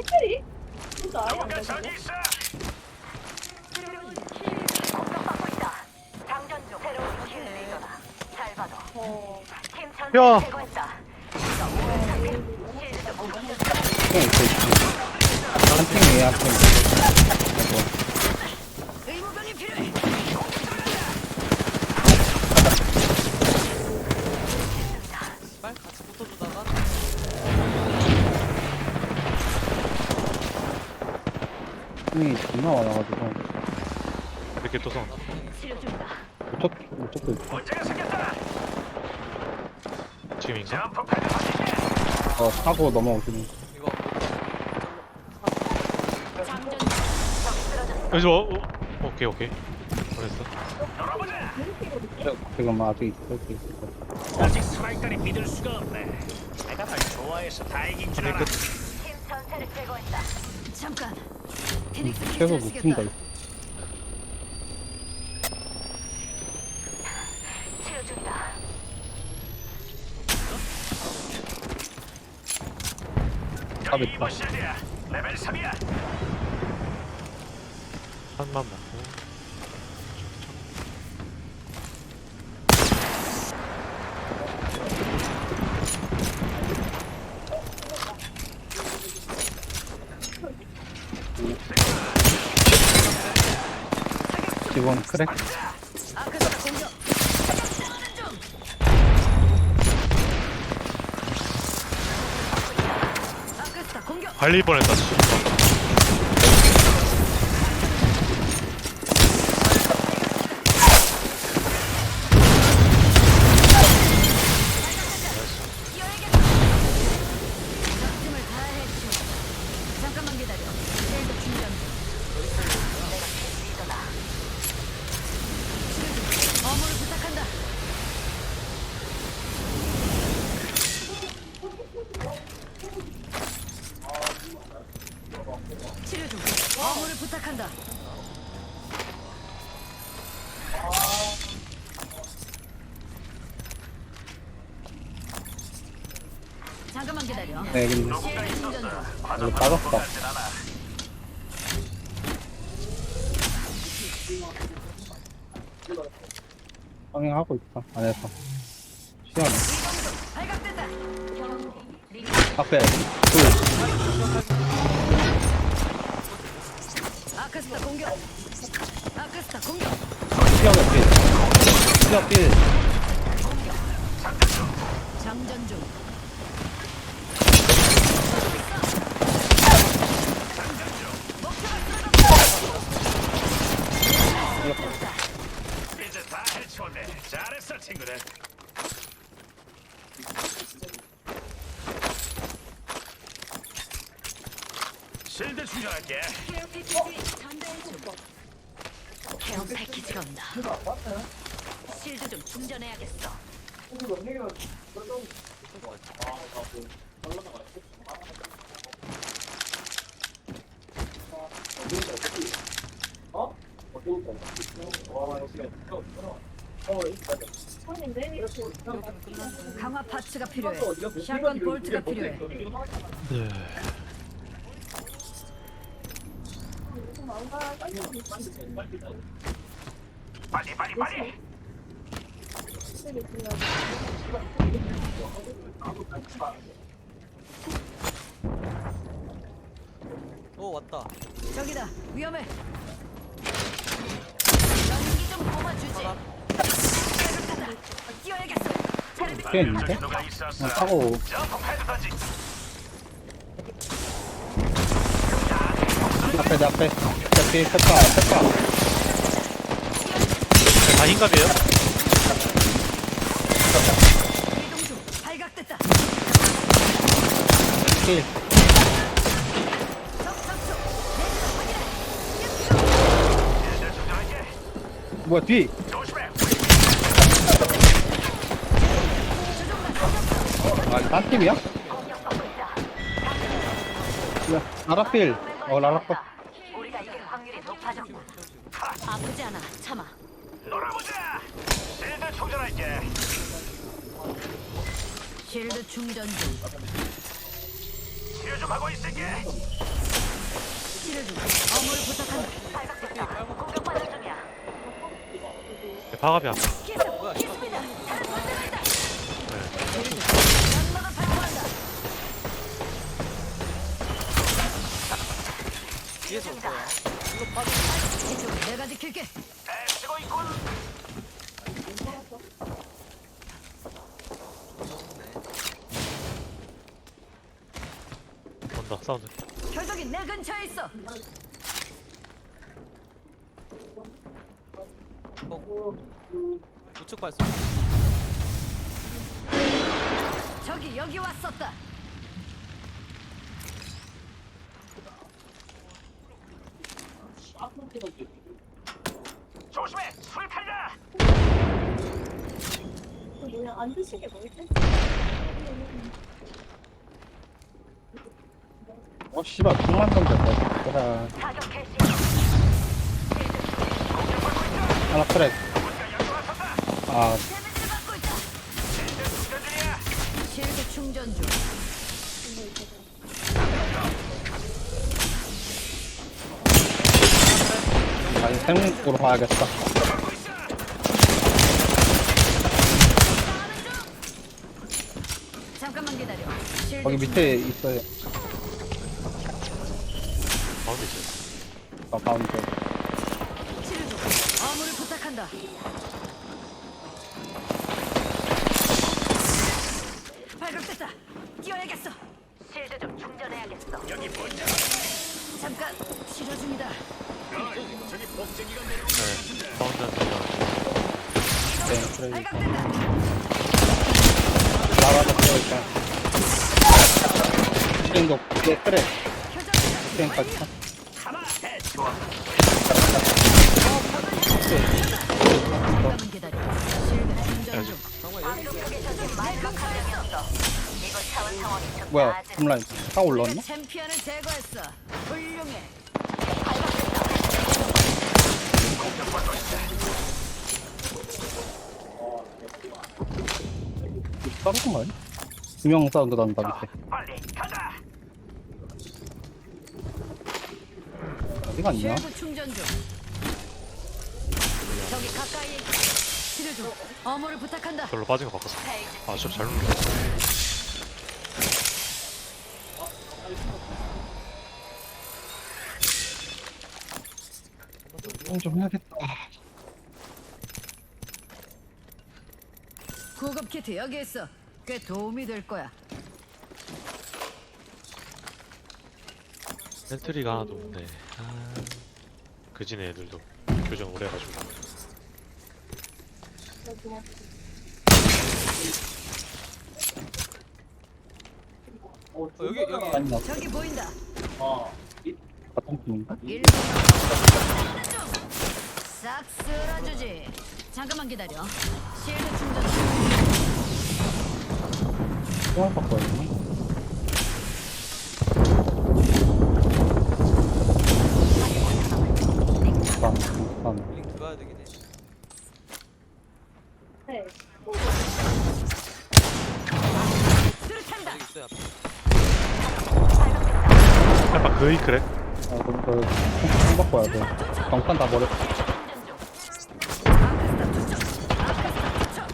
택배리? 진짜 아예 안 누가 되는데? 저기 있어? 공격받고 있다. 장전 중. 새로운 킬 리더다. 잘 봐도. 어, 팀 야. 제거했다. 상태. 실드 좀. 핑 있어 있어 한 의무병 핑이 존나 많아가지고 이렇게 또성 치료 중이다. 이쪽 이쪽도 있고 패드 확인해. 어 타고 넘어오시는 이거 장전. 여기서 어, 어, 오케이 오케이 잘했어. 지금 아직 있을 아직 스트라이크를 믿을 수가 없네. 내가 널 좋아해서 다행인 줄 알아. 끝. 팀 전체를 제거했다. 잠깐. 묶인다 쓰겠다. 치료 중이다. 탑 있다. 레벨 3이야. 한만 먹고 아크스타 공격. 발릴 뻔했다 씨. 힘을 다해 주. 잠깐만 기다려. 셀도 충전. 내가 팀 리더다. 어물을 부탁한다. 치료 중. 어물을 부탁한다. 잠깐만 기다려. 네. 여기 과정 빠졌다. 방향하고 있다 안에서 발각된다. 앞에 둘 아크스타 공격. 아크스타 공격. 시야가 필 시야 필장전 중. 이제 다 해치웠네. 잘했어 친구들. 실드 충전할게. 케어 패키지가 온다. 실드 좀 충전해야겠어. 손인데? 이렇게 강화 파츠가 필요해. 샷건 볼트가 필요해. 네. 빨리 빨리 빨리. 오 왔다 저기다. 위험해. 연기 좀 뽑아주지. 발각된다. 뛰어야겠어. 꽤 있는데? 누가 있었어. 그냥 타고 점프 패드 던지. 앞에 내 앞에 내필 페파 페파 다 흰갑이에요? 발각됐다. 충전할게. 뭐야 뒤. 아, 딴 팀이야? 야, 라라필. 어, 라라필. 우리가 이길 확률이 높아졌고. 아프지 않아. 참아. 놀아보자. 실드 충전할게. 쉴드 충전 중. 치료 좀 하고 있을게. 치료 중. 어물 부탁한다. 네. 뭐야 씨발 연막을 발동한다. 뒤에서 올 거야 이거 빠져 이쪽은 내가 지킬게. 애쓰고 있군. 온다 사운드. 표적이 내 근처에 있어. 우측 발소 저기 여기 왔었다. 조심해. 술 탄다. 그냥 안 드시게 뭐지? 어 씨발 궁만 던졌다 그래 하나 크랙 아 데미지를 받고 있다. 실드 충전 중. 아니 생으로 봐야겠다 잠깐만 기다려. 거기 밑에 있어요 가운데 있어요. 어 가운데 치료 중. 어물을 부탁한다. 발각됐다. 뛰어야겠어. 실드 좀 충전해야겠어. 잠깐 치료 중이다. 네. 가운데 한네 크랙 발각됐다. 마지막 한 명이었어. 이거 차원 상황이 좀 뭐야 홈라인 딱 올라왔나? 챔피언을 제거했어. 훌륭해. 아니야? 두명 사운드 난다 밑에. 어디가 아니야? 실드 충전 중. 저기 가까이 있다. 치료 중. 어물을 부탁한다. 별로 빠진 거 바꿨어. 아, 저 잘못 눌렀어. 좀 해야겠다 구급 키트 여기 있어. 꽤 도움이 될 거야. 센트리가 하나도 없네. 아, 그지네 애들도 교정 오래 해가지고. 어, 여기 여기 아니야 저기 보인다. 같은 팀인가? 일싹 쓸어주지. 잠깐만 기다려. 실드 충전 아, 아, 링 들어야 되긴 해 네. 수류탄다. 여기 있어요 앞에 약간 그이 그래? 아, 그럼 그, 통 바꿔야 돼. 경판 다 버렸어. 아크스타 투척. 아크스타 투척.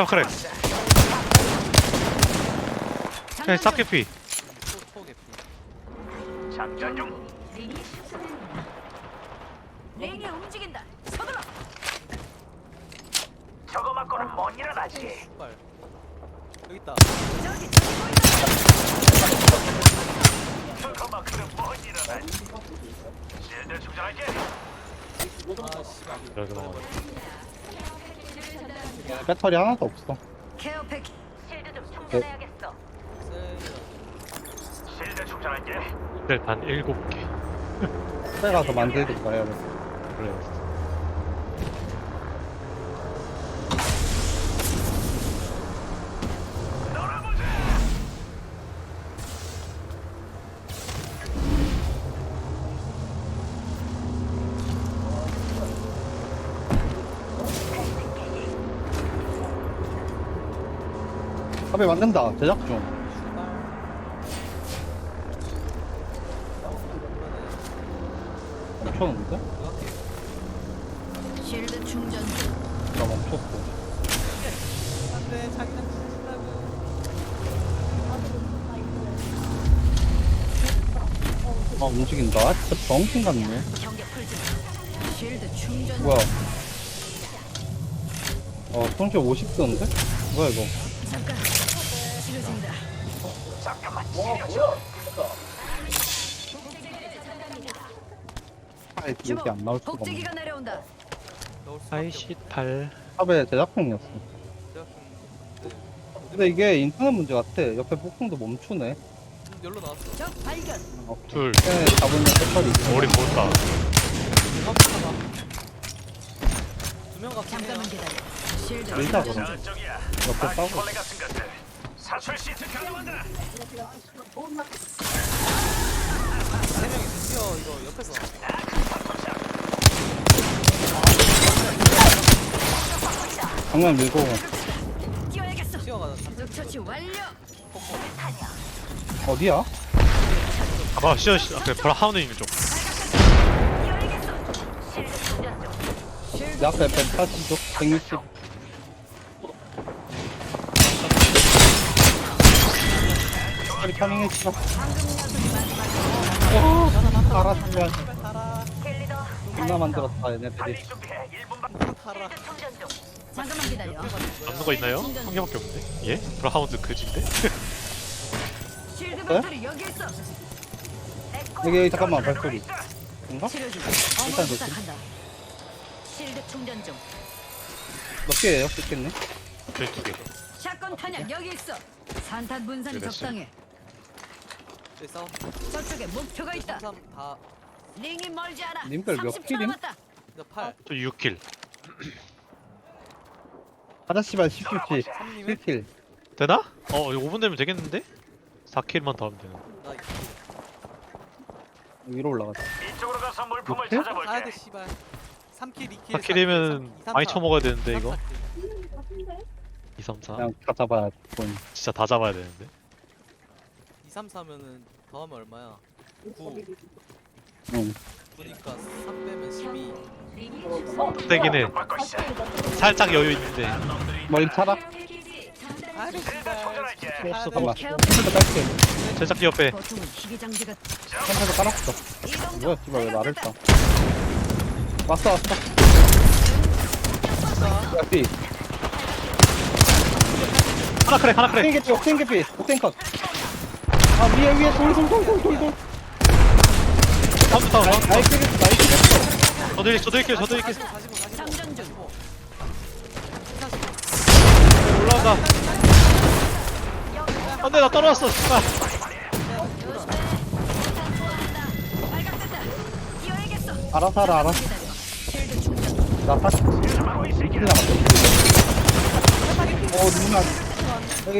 아, 그래. 그냥 싹 개피. 포 개피 장전 중. 링이 움직인다. 서둘러. 저거 맞고는 못 일어나지. 신발 여기 있다 저기 저기 보인다. 저거 맞고는 못 일어나지. 실드 충전할게. 아 씨발 그래 서뭐 배터리 하나도 없어. 케어 패키 실드 좀 충전해야겠어. 셀 실드 충전할게. 일단 일곱 개. 그래 가서 만들고 가야 돼. 그래. 탑에 만든다. 제작 중. 멈췄는데? 쉴드 충전 중. 나 멈췄어. 안돼 죽는다고 아, 움직인다. 진짜 정신 같네. 경계 풀지. 쉴드 충전. 뭐야. 어, 손실 50도인데? 뭐야, 이거. 잠깐. 치료 중이다. 아, 이게 안 나올 수가 없네. 복제기가 내려온다. 아이씨 8 탑에 제작 중이었어. 없어. 근데 이게 인터넷 문제 같아. 옆에 폭풍도 멈추네. 열로 나왔어 적 발견. 둘 네, 잡으면 패턴이 있어. 두명 같은 잠깐만 기다려. 쉴드. 중. 저쪽이야. 옆에 싸우고. 마콜레 같은 것들. 사출 시트 가져간다. 세 명이 드디어 이거 옆에서 정면 밀고. 뛰어야겠어. 뛰어가는 적 처치 완료. 어디야? 아마 시어 시 앞에 보라 하우는 있는 쪽 내 앞에 180쪽, 160. 빨리 파밍해주자. 오, 알았으면. 존나 만들었다, 얘네들이. 달리 준비해. 1분밖에 타라 잠깐만 기다려. 남는 거 있나요? 한 개밖에 없는데? 예? 보라 하운드 그진데? 쉴드 배터리 여기 있어. 여기, 여기, 잠깐만, 발소리. 뭔가? 치료 중. 일단 어머 놓지. 부탁한다. 쉴드 충전 중. 몇 개예요? 있겠네? 저희 두 개 샷건 탄약 여기 있어. 산탄 분산이 그랬어. 적당해. 여기 싸워 저쪽에 목표가 있다. 3 다 링이 멀지 않아. 님들 몇 30초 킬임? 남았다. 이거 8저 6킬 아저씨발 10킬치. 3님은 7킬. 되나? 어 이거 5분 되면 되겠는데? 4킬만 더 하면 되나 나 위로 올라가자. 이쪽으로 가서 물품을 이렇게? 찾아볼게. 가야돼 씨발 3킬 2킬 4킬이면 많이 쳐먹어야 되는데 이거 2, 3, 4 그냥 다 잡아야 돈. 진짜 다 잡아야 되는데 2, 3, 4면은 더 하면 얼마야 9 응. 9니까 3 빼면 12 되긴 해. 살짝 여유 있는데 멀리 차라? 잠깐만. 케어. 펜트 깔게. 제작기 옆에 펜트도 깔았어. 뭐야, 씨발, 왜 나를 따. 왔어, 왔어. 야, 삐. 하나 크랙 하나 크랙 옥텐 개피, 옥텐 개피, 옥텐 컷. 아, 위에, 위에, 돌, 돌, 돌, 돌, 돌, 돌. 다음 다운 나이스, 나이스. 저도 1킬 저도 1킬 저도 1킬 45 45 장전 중. 올라온다 안돼 나 떨어졌어 씨발. 알아서 하라, 알아서. 나 사실. 1킬 남았어. 어, 누나. 여기,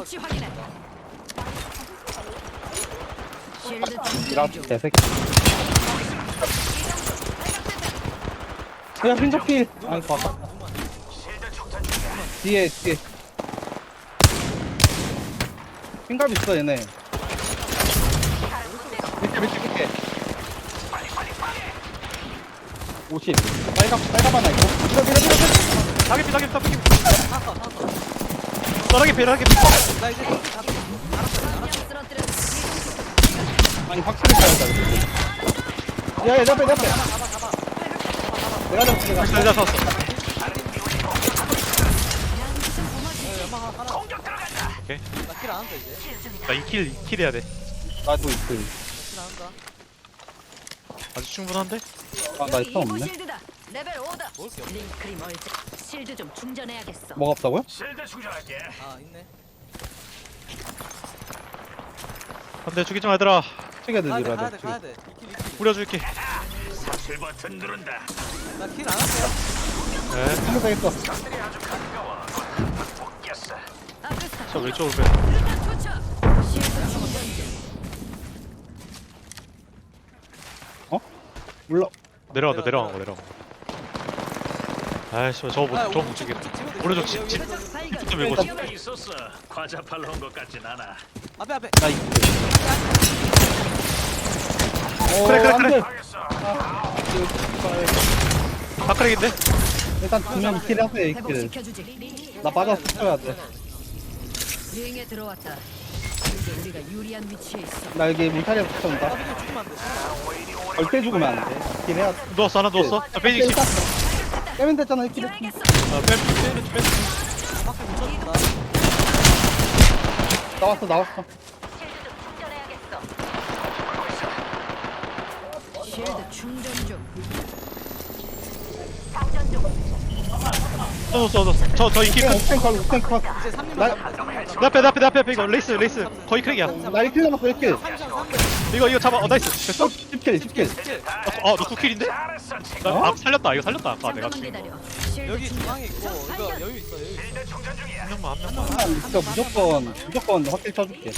위치 확인해. 쉴드 충전 이라지 중. 개새끼. 아깝다. 실드 충전 중이야. 뒤에, 뒤에. 핀갑 있어, 얘네. 밑에, 밑에, 밑에. 50. 빨간, 빨간 하나 있고. 밀어, 밀어, 밀어, 밀어. 사기피 사기피 사기피 사기피 사기피 나 이제 다. 아니, 확실히 가야 돼. 야, 야, 내 앞에, 내 앞에. 내가 잡았어, 내가. 잘 잡았어 나킬 안 한다 이제 나 2킬 2킬 해야 돼 나도 있어. 킬안 한다 아주 충분한데? 아, 나 있어, 이모 없네. 실드다. 레벨 5다. 먹을 게 없네 링 크림 얼지. 실드 좀 충전해야겠어. 뭐가 없다고요? 실드 충전할게. 아 있네 안돼 죽이지 마 얘들아 가야돼 밀어야 가야돼 돼. 가야돼 2킬 2킬 뿌려줄게 사출 버튼 누른다. 나킬 안 할게요 네. 적들이 아주 가까워. 못 깼어. 아크스타. 저 왼쪽으로 빼 일단 투척. 실드 충전 중. 올라. 내려간다 내려간 거 내려간 거 아이씨 저거 못 저거 못 죽여 오른쪽 집, 집. 좀 밀고 여기 있었어. 과자 팔러 온것 같진 않아. 앞에 앞에 나 이거. 오, 그래, 그래, 안 그래. 파크랙인데? 일단 두명 킬 하세요, 이 킬. 회복시켜주지. 나 맞아서 쳐야 돼. 링에 들어왔다. 이제 우리가 유리한 위치에 있어. 나 여기 물타리에 붙여온다. 아 이거 죽으면 안돼 절대 죽으면 안 돼. 킬 해야 돼. 누웠어 하나 누웠어 칩 땄어. 깨면 됐잖아, 이 킬. 뛰어야겠어. 아, 빼, 빼, 빼, 빼. 밖에 나왔어, 나왔어. 실드 좀 충전해야겠어. 쉴드 충전 중. 장전 중. 넣었어 넣었어 저저 옥탱 컷, 옥탱 컷. 이제 3님 나- 내 앞에 내 앞에 내 앞에 앞에 이거 레이스 레이스 거의 크랙이야 나 1킬 남았어, 1킬. 3점 3점 이거 이거 잡아 어 나이스 됐어? 10킬, 10킬. 어너 9킬인데? 잘했어, 친구. 나, 아 살렸다 이거 살렸다 아까 내가 잠깐만 죽인 거 기다려. 쉴드 여기 충전. 중앙에 있고 이거 여유 있어 여유 있어 충전 중이야. 한 명만 한 명만 한 진짜 무조건, 무조건 확킬 쳐줄게.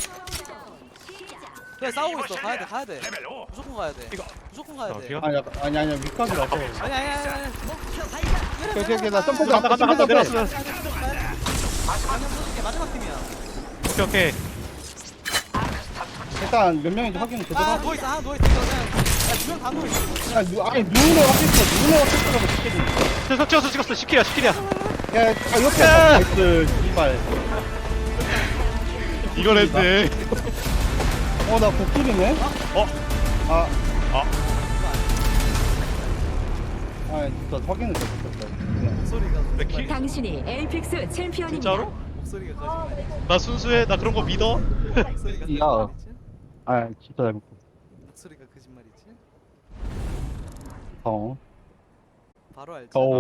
그래 싸우고 있어 가야 돼 가야 돼 레벨 5. 무조건 가야 돼 이거. 무조건 가야 어, 돼 비가? 아니, 약간- 아니, 아니, 윗각이라서. 아니 아니 아니 아니 목표 발견. 오케이, 오케이, 나 점프 간다 간다 간다 내려왔어 내려왔어 마지막 팀이야 오케이 오케이 일단 몇 명인지 확인 제대로 아 하고. 누워있어 하나 누워있어 이거 그냥 야두명다 누워있어 아, 누, 아니, 누구네 확킬 쳐, 누구네 확킬 쳐라고 시켜준 찍었어 찍었어 찍었어 10킬이야 10킬이야 야, 아, 이렇게 야! 나이스, 이발. 이걸 했네 어, 나 9킬이네? 어? 아, 아 아, 진짜 확인을 잘못했다. 그냥. 목소리가 내 킬? 당신이 에이픽스 챔피언입니다. 진짜로? 목소리가 거짓말이지 나 순수해 나 그런 거 믿어 목소리가 야. 거짓말이지 아, 진짜 잘못. 어. 바로 알지 어.